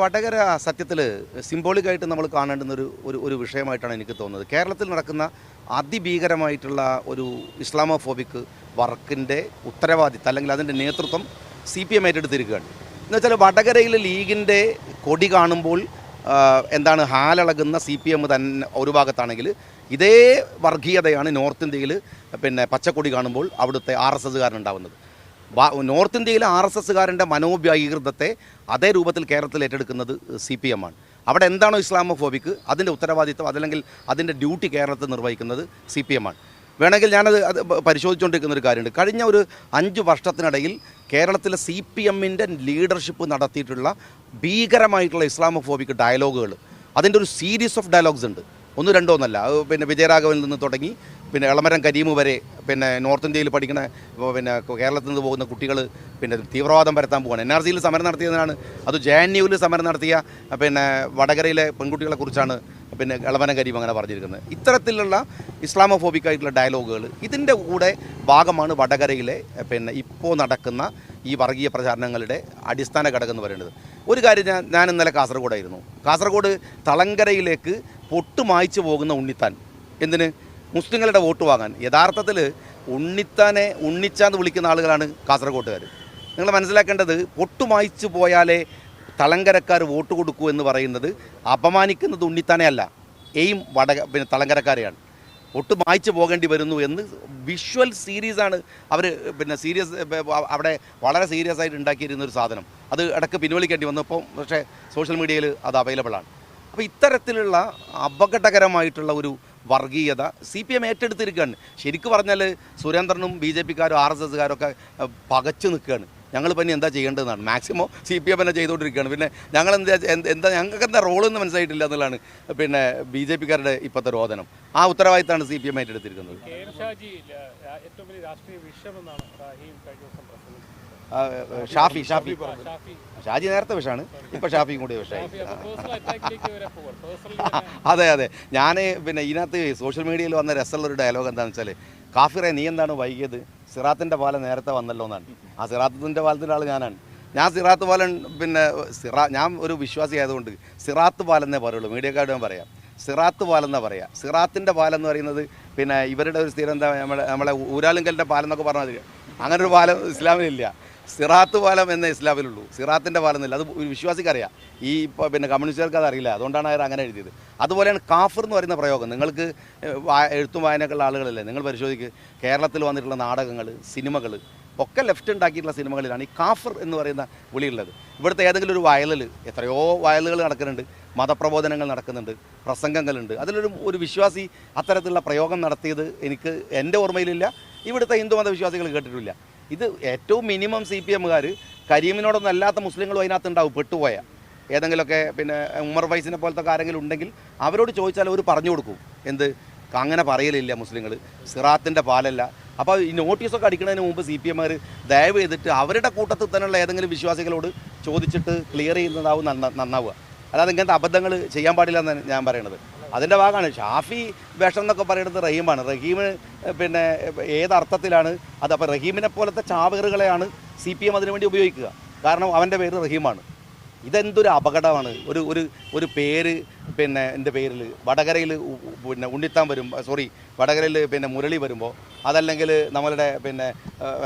വടകര സത്യത്തിൽ സിംബോളിക്കായിട്ട് നമ്മൾ കാണേണ്ടുന്ന ഒരു ഒരു ഒരു വിഷയമായിട്ടാണ് എനിക്ക് തോന്നുന്നത്. കേരളത്തിൽ നടക്കുന്ന അതിഭീകരമായിട്ടുള്ള ഒരു ഇസ്ലാമോഫോബിക് വർക്കിന്റെ ഉത്തരവാദിത്തം അല്ലെങ്കിൽ അതിന്റെ നേതൃത്വം സി പി എം ഏറ്റെടുത്തിരിക്കുകയാണ്. എന്ന് വെച്ചാൽ വടകരയിൽ ലീഗിന്റെ കൊടി കാണുമ്പോൾ എന്താണ് ഹാലളകുന്ന സി പി എം തന്നെ ഒരു ഭാഗത്താണെങ്കിൽ ഇതേ വർഗീയതയാണ് നോർത്ത് ഇന്ത്യയിൽ പിന്നെ പച്ചക്കൊടി കാണുമ്പോൾ അവിടുത്തെ ആർ എസ് എസ്സുകാരനുണ്ടാവുന്നത് നോർത്ത് ഇന്ത്യയിലെ ആർ എസ് എസ്സുകാരന്റെ മനോവ്യാകൃതത്തെ അതേ രൂപത്തിൽ കേരളത്തിൽ ഏറ്റെടുക്കുന്നത് സി പി എം ആണ്. അവിടെ എന്താണോ ഇസ്ലാമോഫോബിക്ക് അതിന്റെ ഉത്തരവാദിത്വം അതല്ലെങ്കിൽ അതിന്റെ ഡ്യൂട്ടി കേരളത്തിൽ നിർവഹിക്കുന്നത് സി പി എം ആണ്. വേണമെങ്കിൽ ഞാനത് അത് പരിശോധിച്ചുകൊണ്ടിരിക്കുന്ന ഒരു കാര്യമുണ്ട്. കഴിഞ്ഞ ഒരു അഞ്ച് വർഷത്തിനിടയിൽ കേരളത്തിലെ സി പി എമ്മിന്റെ ലീഡർഷിപ്പ് നടത്തിയിട്ടുള്ള ഭീകരമായിട്ടുള്ള ഇസ്ലാമോഫോബിക് ഡയലോഗുകൾ അതിന്റെ ഒരു സീരീസ് ഓഫ് ഡയലോഗ്സ് ഉണ്ട്. ഒന്നും രണ്ടോ ഒന്നല്ല പിന്നെ വിജയരാഘവനിൽ നിന്ന് തുടങ്ങി പിന്നെ എളമരം കരീമ് വരെ പിന്നെ നോർത്ത് ഇന്ത്യയിൽ പഠിക്കുന്ന പിന്നെ കേരളത്തിൽ നിന്ന് പോകുന്ന കുട്ടികൾ പിന്നെ തീവ്രവാദം പരത്താൻ പോവാണ്. എൻ ആർ സിയിൽ സമരം നടത്തിയതിനാണ്. അത് ജെ എൻ യുവിൽ സമരം നടത്തിയ പിന്നെ വടകരയിലെ പെൺകുട്ടികളെ കുറിച്ചാണ് പിന്നെ എളമരം കരീം അങ്ങനെ പറഞ്ഞിരിക്കുന്നത്. ഇത്തരത്തിലുള്ള ഇസ്ലാമോഫോബിക് ആയിട്ടുള്ള ഡയലോഗുകൾ ഇതിന്റെ കൂടെ ഭാഗമാണ് വടകരയിലെ പിന്നെ ഇപ്പോൾ നടക്കുന്ന ഈ വർഗീയ പ്രചാരണങ്ങളുടെ അടിസ്ഥാന ഘടകം എന്ന് പറയുന്നത്. ഒരു കാര്യം ഞാൻ ഞാൻ ഇന്നലെ കാസർഗോഡായിരുന്നു. കാസർഗോഡ് തളങ്കരയിലേക്ക് പൊട്ടുമായ്ച്ചു പോകുന്ന ഉണ്ണിത്താൻ. എന്തിന്? മുസ്ലിങ്ങളുടെ വോട്ട് വാങ്ങാൻ. യഥാർത്ഥത്തിൽ ഉണ്ണിത്താനെ ഉണ്ണിച്ചാന്ന് വിളിക്കുന്ന ആളുകളാണ് കാസർഗോട്ടുകാർ നിങ്ങൾ മനസ്സിലാക്കേണ്ടത് പൊട്ടുമായിച്ചു പോയാലേ തളങ്കരക്കാർ വോട്ട് കൊടുക്കൂ എന്ന് പറയുന്നത് അപമാനിക്കുന്നത് ഉണ്ണിത്താനെ അല്ല എയിം വട പിന്നെ തളങ്കരക്കാരെയാണ്. ഒട്ട് മായ്ച്ചു പോകേണ്ടി വരുന്നു എന്ന് വിഷ്വൽ സീരീസാണ് അവർ പിന്നെ സീരിയസ് അവിടെ വളരെ സീരിയസ് ആയിട്ട് ഉണ്ടാക്കിയിരുന്ന ഒരു സാധനം. അത് ഇടയ്ക്ക് പിൻവലിക്കേണ്ടി വന്നപ്പോൾ പക്ഷേ സോഷ്യൽ മീഡിയയിൽ അത് അവൈലബിളാണ് അപ്പോൾ ഇത്തരത്തിലുള്ള അപകടകരമായിട്ടുള്ള ഒരു വർഗീയത സി പി എം ഏറ്റെടുത്തിരിക്കുകയാണ്. ശരിക്കും പറഞ്ഞാൽ സുരേന്ദ്രനും ബി ജെ പിക്കാരും ആർ എസ് എസ്സുകാരും ഒക്കെ പകച്ചു നിൽക്കുകയാണ്. ഞങ്ങൾ പിന്നെ എന്താ ചെയ്യേണ്ടതെന്നാണ്. മാക്സിമം സി പി എം തന്നെ ചെയ്തുകൊണ്ടിരിക്കുകയാണ്. പിന്നെ ഞങ്ങൾ എന്താ എന്താ ഞങ്ങൾക്ക് എന്താ റോളെന്ന് മനസ്സിലായിട്ടില്ല എന്നുള്ളതാണ് പിന്നെ ബി ജെ പിക്കാരുടെ ഇപ്പോഴത്തെ രോദനം. ആ ഉത്തരവാദിത്തമാണ് സി പി എം ഏറ്റെടുത്തിരിക്കുന്നത്. ഏറ്റവും വലിയ രാഷ്ട്രീയ വിഷമെന്നാണ് ഷാഫി ഷാഫി. ഷാജി നേരത്തെ വിഷമാണ് ഇപ്പോൾ ഷാഫിയും കൂടി വിഷമായി അതെ അതെ. ഞാൻ പിന്നെ ഇതിനകത്ത് സോഷ്യൽ മീഡിയയിൽ വന്ന രസമുള്ള ഒരു ഡയലോഗ് എന്താണെന്ന് വെച്ചാൽ കാഫിറെ നീ എന്താണ് വൈകിയത്? സിറാത്തിന്റെ പാലം നേരത്തെ വന്നല്ലോ എന്നാണ്. ആ സിറാത്തിന്റെ പാലത്തിന്റെ ആൾ ഞാനാണ്. ഞാൻ സിറാത്ത് പാലൻ പിന്നെ സിറാ ഞാൻ ഒരു വിശ്വാസി ആയതുകൊണ്ട് സിറാത്ത് പാലെന്നേ പറയുള്ളൂ. മീഡിയക്കാരോട് ഞാൻ പറയാം. സിറാത്ത് പാലെന്നാ പറയാം. സിറാത്തിന്റെ പാലെന്ന് പറയുന്നത് പിന്നെ ഇവരുടെ ഒരു സ്ഥിരം എന്താ നമ്മളെ നമ്മളെ ഊരാലുങ്കലിന്റെ പാലെന്നൊക്കെ പറഞ്ഞാൽ അങ്ങനെ ഒരു പാലം ഇസ്ലാമിലില്ല. സിറാത്ത് പാലം എന്ന ഇസ്ലാമിലുള്ളൂ. സിറാത്തിന്റെ പാലം എന്നില്ല. അത് ഒരു വിശ്വാസിക്കറിയാം ഈ ഇപ്പോൾ പിന്നെ കമ്മ്യൂണിസ്റ്റുകാർക്ക് അതറിയില്ല അതുകൊണ്ടാണ് അവർ അങ്ങനെ എഴുതിയത്. അതുപോലെയാണ് കാഫർ എന്ന് പറയുന്ന പ്രയോഗം. നിങ്ങൾക്ക് എഴുത്തും വായനക്കുള്ള ആളുകളല്ലേ? നിങ്ങൾ പരിശോധിക്കുക കേരളത്തിൽ വന്നിട്ടുള്ള നാടകങ്ങൾ സിനിമകൾ ഒക്കെ ലെഫ്റ്റ് ഉണ്ടാക്കിയിട്ടുള്ള സിനിമകളിലാണ് ഈ കാഫർ എന്ന് പറയുന്ന വിളിയുള്ളത്. ഇവിടുത്തെ ഏതെങ്കിലും ഒരു വയലിൽ എത്രയോ വയലുകൾ നടക്കുന്നുണ്ട്. മതപ്രബോധനങ്ങൾ നടക്കുന്നുണ്ട്. പ്രസംഗങ്ങളുണ്ട്. അതിലൊരു ഒരു വിശ്വാസി അത്തരത്തിലുള്ള പ്രയോഗം നടത്തിയത് എനിക്ക് എന്റെ ഓർമ്മയിലില്ല. ഇവിടുത്തെ ഹിന്ദു മതവിശ്വാസികൾ കേട്ടിട്ടില്ല. ഇത് ഏറ്റവും മിനിമം സി പി എമ്മുകാർ കരീമിനോടൊന്നും അല്ലാത്ത മുസ്ലിങ്ങളും അതിനകത്ത് ഉണ്ടാവും പെട്ടുപോയ. ഏതെങ്കിലുമൊക്കെ പിന്നെ ഉമർ വൈസിനെ പോലത്തെ ആരെങ്കിലും ഉണ്ടെങ്കിൽ അവരോട് ചോദിച്ചാൽ അവർ പറഞ്ഞു കൊടുക്കും. എന്ത്? അങ്ങനെ പറയലില്ല മുസ്ലിങ്ങൾ സിറാത്തിന്റെ പാലല്ല. അപ്പോൾ ഈ നോട്ടീസൊക്കെ അടിക്കുന്നതിന് മുമ്പ് സി പി എമ്മാർ ദയവ് ചെയ്തിട്ട് അവരുടെ കൂട്ടത്തിൽ തന്നെയുള്ള ഏതെങ്കിലും വിശ്വാസികളോട് ചോദിച്ചിട്ട് ക്ലിയർ ചെയ്യുന്നതാവും നന്ന നന്നാവുക. അല്ലാതെ ഇങ്ങനത്തെ അബദ്ധങ്ങൾ ചെയ്യാൻ പാടില്ല എന്നാണ് ഞാൻ പറയണത്. അതിന്റെ ഭാഗമാണ്. ഷാഫി വേഷം എന്നൊക്കെ പറയുന്നത് റഹീമാണ്. റഹീമ് പിന്നെ ഏതർത്ഥത്തിലാണ് അത് അപ്പോൾ റഹീമിനെ പോലത്തെ ചാവേറുകളെയാണ് സി പി എം അതിനുവേണ്ടി ഉപയോഗിക്കുക. കാരണം അവന്റെ പേര് റഹീമാണ്. ഇതെന്തൊരു അപകടമാണ്. ഒരു ഒരു ഒരു പേര് പിന്നെ എന്റെ പേരിൽ വടകരയിൽ പിന്നെ ഉണ്ണിത്താൻ വരും സോറി വടകരയിൽ പിന്നെ മുരളി വരുമ്പോൾ അതല്ലെങ്കിൽ നമ്മളുടെ പിന്നെ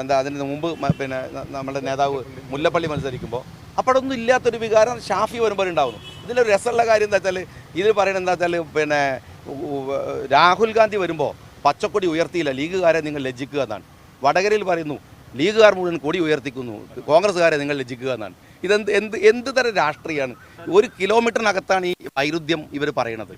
എന്താ അതിന് മുമ്പ് പിന്നെ നമ്മുടെ നേതാവ് മുല്ലപ്പള്ളി മത്സരിക്കുമ്പോൾ അപ്പോഴൊന്നും ഇല്ലാത്തൊരു വികാരം ഷാഫി വരുമ്പോൾ ഉണ്ടാവുന്നു ഇതിലൊരു രസമുള്ള കാര്യം എന്താ വെച്ചാൽ ഇതിൽ പറയുന്നത് എന്താ വെച്ചാൽ പിന്നെ രാഹുൽ ഗാന്ധി വരുമ്പോൾ പച്ചക്കൊടി ഉയർത്തിയില്ല ലീഗുകാരെ നിങ്ങൾ ലജ്ജിക്കുക എന്നാണ്. വടകരയിൽ പറയുന്നു ലീഗുകാർ മുഴുവൻ കൊടി ഉയർത്തിക്കുന്നു കോൺഗ്രസ്സുകാരെ നിങ്ങൾ ലജ്ജിക്കുക എന്നാണ്. ഇതെന്ത് എന്ത് എന്ത് തരം രാഷ്ട്രീയമാണ്? ഒരു കിലോമീറ്ററിനകത്താണ് ഈ വൈരുദ്ധ്യം ഇവർ പറയണത്.